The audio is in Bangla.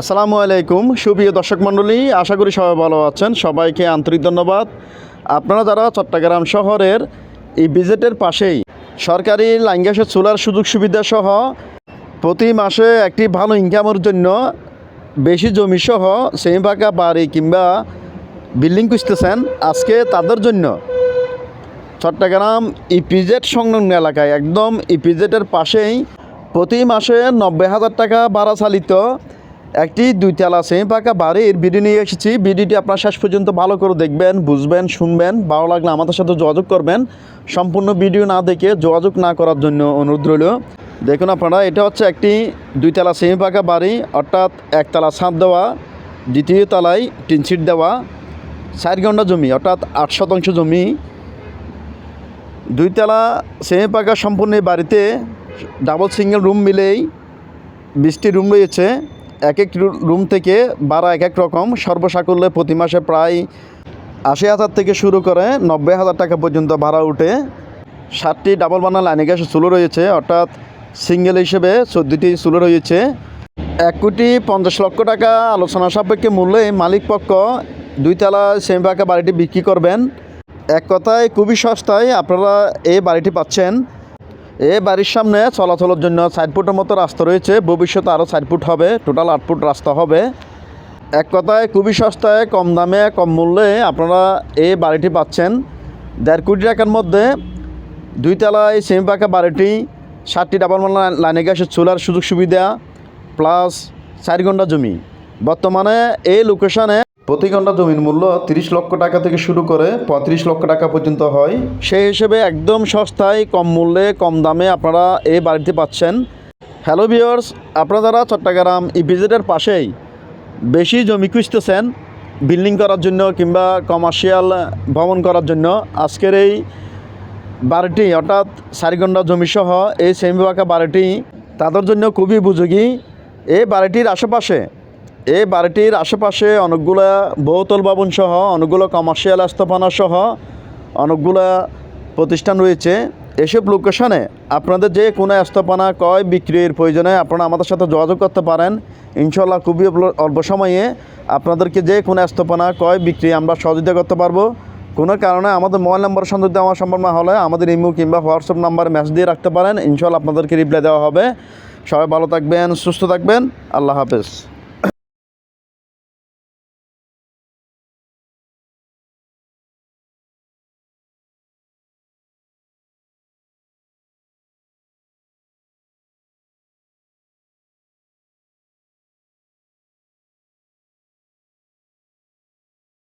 আসসালামু আলাইকুম। সুপ্রিয় দর্শক মণ্ডলী, আশা করি সবাই ভালো আছেন। সবাইকে আন্তরিক ধন্যবাদ। আপনারা যারা চট্টগ্রাম শহরের এই বিজেটের পাশেই সরকারি লাইন গ্যাসের চুলার সুযোগ সুবিধা সহ প্রতি মাসে একটি ভালো ইনকামের জন্য বেশি জমি সহ সেমি ফাঁকা বাড়ি কিংবা বিল্ডিং খুঁজতেছেন, আজকে তাদের জন্য চট্টগ্রাম ইপিজেড সংলগ্ন এলাকায়, একদম ইপিজেডের পাশেই প্রতি মাসে নব্বই হাজার টাকা ভাড়া চালিত একটি দুইতলা সেমি পাকা বাড়ির ভিডিও নিয়ে এসেছি। ভিডিওটি আপনার শেষ পর্যন্ত ভালো করে দেখবেন, বুঝবেন, শুনবেন। ভালো লাগলে আমাদের সাথে যোগাযোগ করবেন। সম্পূর্ণ ভিডিও না দেখে যোগাযোগ না করার জন্য অনুরোধ রইল। দেখুন আপনারা, এটা হচ্ছে একটি, দুই দুইতলা সেমি পাকা বাড়ি, অর্থাৎ একতলা ছাদ দেওয়া, দ্বিতীয় তলায় টিন সিট দেওয়া, চার ঘণ্টা জমি, অর্থাৎ আট শতাংশ জমি। দুই দুইতলা সেমি পাকা সম্পূর্ণ বাড়িতে ডাবল সিঙ্গেল রুম মিলেই, বিশটি রুম রয়েছে। এক এক রুম থেকে ভাড়া এক এক রকম সর্বসাকুল্যে প্রতি মাসে প্রায় আশি হাজার থেকে শুরু করে নব্বই হাজার টাকা পর্যন্ত ভাড়া উঠে সাতটি ডাবল বানা লাইনে গ্যাসের চুলো রয়েছে, অর্থাৎ সিঙ্গেল হিসেবে চোদ্দটি চুলো রয়েছে। এক কোটি পঞ্চাশ লক্ষ টাকা আলোচনা সাপেক্ষে মূল্যে মালিক পক্ষ দুইতলা সেমি বাড়িটি বিক্রি করবেন। এক কথায় খুবই সস্তায় আপনারা এই বাড়িটি পাচ্ছেন। এই বাড়ির সামনে চলাচলের জন্য সাইড ফুটের মতো রাস্তা রয়েছে। ভবিষ্যতে আরও সাইড ফুট হবে টোটাল আট ফুট রাস্তা হবে। এক কথায় খুবই সস্তায়, কম দামে, কম মূল্যে আপনারা এই বাড়িটি পাচ্ছেন। দেড় কোটি টাকার মধ্যে দুইতলায় সেমি পাকা বাড়িটি ষাটটি ডাবল লাইনে গ্যাসের চুলার সুযোগ সুবিধা প্লাস চার ঘণ্টা জমি। বর্তমানে এই লোকেশনে প্রতি ঘণ্টা জমির মূল্য তিরিশ লক্ষ টাকা থেকে শুরু করে পঁয়ত্রিশ লক্ষ টাকা পর্যন্ত হয়। সেই হিসেবে একদম সস্তায়, কম মূল্যে, কম দামে আপনারা এই বাড়িতে পাচ্ছেন। হ্যালো ভিওর্স আপনারা যারা চট্টগ্রাম ইপিজেডের পাশেই বেশি জমি খুঁজতেছেন, বিল্ডিং করার জন্য কিংবা কমার্শিয়াল ভ্রমণ করার জন্য, আজকের এই বাড়িটি অর্থাৎ সারিগন্ডা জমিসহ এই সেমিবাঁকা বাড়িটি তাদের জন্য খুবই উপযোগী। এই বাড়িটির আশেপাশে এই বাড়িটির আশেপাশে অনেকগুলো বহুতল ভবন সহ, অনেকগুলো কমার্শিয়াল স্থাপনা সহ অনেকগুলো প্রতিষ্ঠান রয়েছে। এসব লোকেশনে আপনাদের যে কোনো স্থাপনা কয় বিক্রির প্রয়োজনে আপনারা আমাদের সাথে যোগাযোগ করতে পারেন। ইনশাল্লাহ খুবই অল্প- সময়ে আপনাদেরকে যে কোনো স্থাপনা কয় বিক্রি আমরা সহযোগিতা করতে পারব। কোনো কারণে আমাদের মোবাইল নাম্বার সংযোগ দেওয়া সম্ভব না হলে আমাদের ইমো কিংবা হোয়াটসঅ্যাপ নাম্বারে মেসেজ দিয়ে রাখতে পারেন। ইনশাল্লাহ আপনাদেরকে রিপ্লাই দেওয়া হবে। সবাই ভালো থাকবেন, সুস্থ থাকবেন। আল্লাহ হাফেজ।